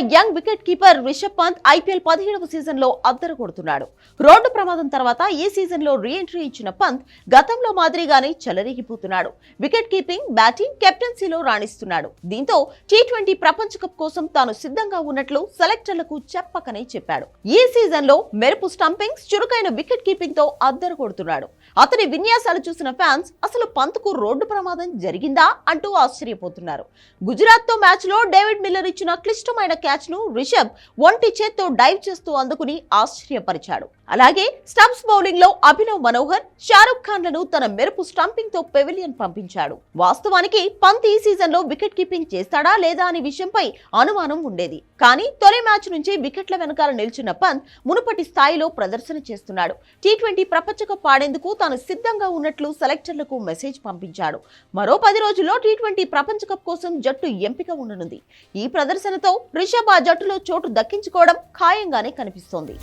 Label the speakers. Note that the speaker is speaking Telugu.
Speaker 1: India young wicket keeper Rishabh Pant IPL పదిహేడవ సీజన్లో అద్దరు కొడుతున్నాడు. రోడ్డు ప్రమాదం తర్వాత ఈ సీజన్లో రీ ఎంట్రీ ఇచ్చిన పంత్ గతంలో మాదిరిగానే చెలరేగిపోతున్నాడు. వికెట్ కీపింగ్ బ్యాటింగ్ కెప్టెన్సీలో రాణిస్తున్నాడు. దీంతో టీ ట్వంటీ ప్రపంచ కప్ కోసం తాను సిద్ధంగా ఉన్నట్లు సెలెక్టర్లకు చెప్పకనే చెప్పాడు. ఈ సీజన్లో మెరుపు స్టంపింగ్స్ చురుకైన వికెట్ కీపింగ్తో అద్దరు కొడుతున్నాడు. అతని విన్యాసాలు చూసిన ఫ్యాన్స్ అసలు పంత్కు రోడ్డు ప్రమాదం జరిగిందా? అంటూ ఆశ్చర్యపోతున్నారు. గుజరాత్తో మ్యాచ్లో డేవిడ్ మిల్లర్ ఇచ్చిన క్లిష్టమైన క్యాచ్ను రిషబ్ ఒంటి చేత్తో డైవ్ చేస్తూ అందుకుని ఆశ్చర్యపరిచాడు. అలాగే స్టంప్స్ బౌలింగ్లో అభినవ్ మనోహర్ షారుఖ్ ఖాన్లను తన మెరుపు స్టంపింగ్తో పెవిలియన్ పంపించాడు. వాస్తవానికి పంత్ ఈ సీజన్లో వికెట్ కీపింగ్ చేస్తాడా లేదా అనే విషయంపై అనుమానం ఉండేది. కానీ తొలి మ్యాచ్ నుంచి వికెట్ల వెనకాల నిల్చున్న పంత్ మునుపటి స్థాయిలో ప్రదర్శన చేస్తున్నాడు. టీ ట్వంటీ ప్రపంచ కప్ ఆడేందుకు తాను సిద్ధంగా ఉన్నట్లు సెలెక్టర్లకు మెసేజ్ పంపించాడు. మరో పది రోజుల్లో టీ ట్వంటీ ప్రపంచ కప్ కోసం జట్టు ఎంపిక ఉండనుంది. ఈ ప్రదర్శనతో రిషబ్ ఆ జట్టులో చోటు దక్కించుకోవడం ఖాయంగానే కనిపిస్తోంది.